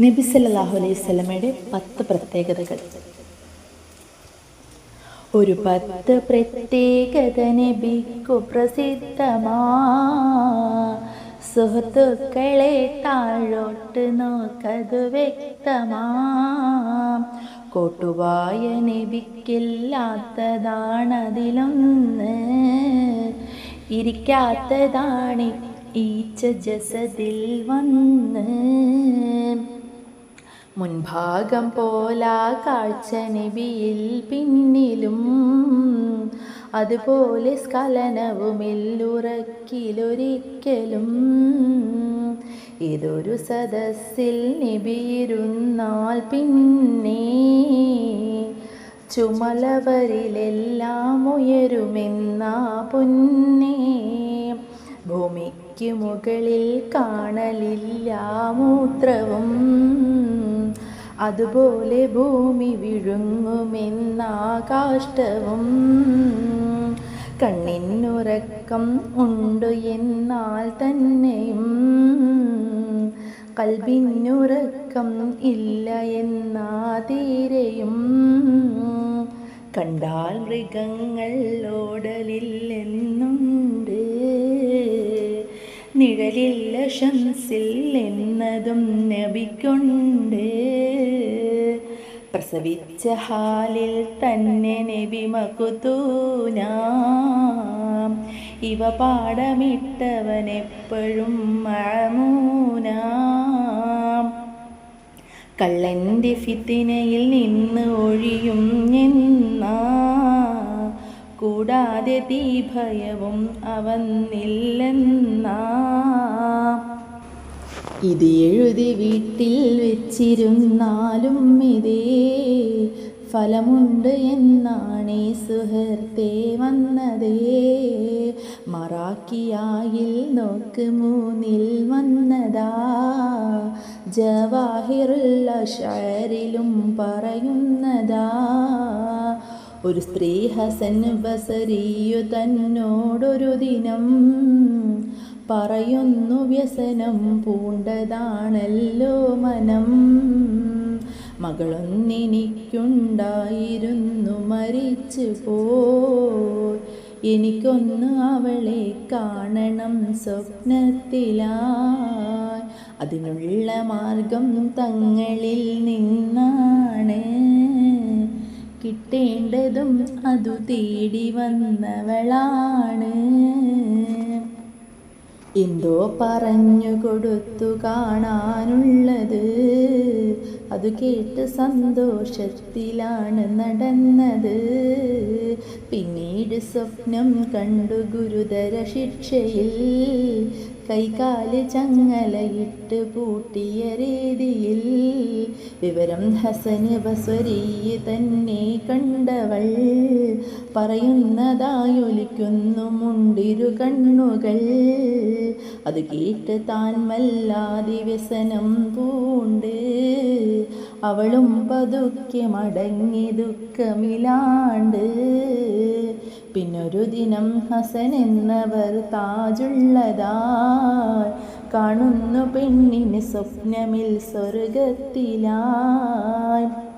നബി സല്ലല്ലാഹു അലൈഹി സ്വലമയുടെ പത്ത് പ്രത്യേകതകൾ. ഒരു പത്ത് പ്രത്യേകത നബിക്കു പ്രസിദ്ധമാ. സുഹൃത്തുക്കളെ താഴോട്ട് നോക്കത് വ്യക്തമാ. കോട്ടുവായ നബിക്കില്ലാത്തതാണതിലൊന്ന്. ഇരിക്കാത്തതാണ് ഈച്ച ജസതിൽ വന്ന്. മുൻഭാഗം പോലാ കാഴ്ച നബിയിൽ പിന്നിലും. അതുപോലെ സ്ഖലനവുമില്ലുറക്കിലൊരിക്കലും ഇതൊരു സദസ്സിൽ നിബിയിരുന്നാൽ പിന്നെ ചുമലവരിലെല്ലാം ഉയരുമെന്നാ പൊന്നേ. ഭൂമിക്ക് മുകളിൽ കാണലില്ല മൂത്രവും അതുപോലെ ഭൂമി വിഴുങ്ങുമെന്നാകാഷ്ടവും. കണ്ണിനുറക്കം ഉണ്ട് എന്നാൽ തന്നെയും. കൽബിനുറക്കം ഇല്ല എന്നാ തീരെയും കണ്ടാൽ മൃഗങ്ങൾ ഓടലില്ലെന്നുണ്ട് നിഴലില്ല ഷംസിൽ എന്നതും നബിക്കൊണ്ട്. പ്രസവിച്ച ഹാലിൽ തന്നെ നബി മകുതൂന. ഇവ പാടമിട്ടവനെപ്പോഴും മഴമൂന. കള്ളന്റെ ഫിത്തിനയിൽ നിന്ന് ഒഴിയും എന്നാ. കൂടാതെ തീ ഭയവും അവന്നില്ലെന്നാ. ഇത് എഴുതി വീട്ടിൽ വെച്ചിരുന്നാലും ഇതേ ഫലമുണ്ട് എന്നാണേ സുഹൃത്തേ വന്നതേ. മറാക്കിയായിൽ നോക്ക് മൂന്നിൽ വന്നതാ. ജവാഹിറുള്ള ഷാരിലും പറയുന്നതാ. ഒരു സ്ത്രീ ഹസൻ ബസരിയു തന്നോടൊരു ദിനം. പറയുന്നു വ്യസനം പൂണ്ടതാണല്ലോ മനം. മകളൊന്നെനിക്കുണ്ടായിരുന്നു മരിച്ചു പോയി എനിക്കൊന്ന് അവളെ കാണണം സ്വപ്നത്തിലായി. അതിനുള്ള മാർഗം തങ്ങളിൽ നിന്നാണ്. കിട്ടേണ്ടതും അതു തേടി വന്നവളാണ്. എന്തോ പറഞ്ഞു കൊടുത്തു കാണാനുള്ളത്. അത് കേട്ട് സന്തോഷത്തിലാണ് നടന്നത്. പിന്നീട് സ്വപ്നം കണ്ടു ഗുരുതര ശിക്ഷയിൽ കൈകാൽ ചങ്ങലയിട്ട് പൂട്ടിയ രീതിയിൽ വിവരം ഹസന് ബസ്വരീ തന്നെ കണ്ടവൾ. പറയുന്നതായൊലിക്കുന്നു മുണ്ടിരു കണ്ണുകൾ. അത് കേട്ട് താൻ വല്ലാതി വ്യസനം പൂണ്ട്. അവളും പതുക്കെ മടങ്ങി ദുഃഖമിലാണ്ട്. പിന്നൊരു ദിനം ഹസൻ എന്നവർ താജുള്ളതായി. കാണുന്നു പെണ്ണിന് സ്വപ്നമിൽ സ്വർഗത്തിലായി.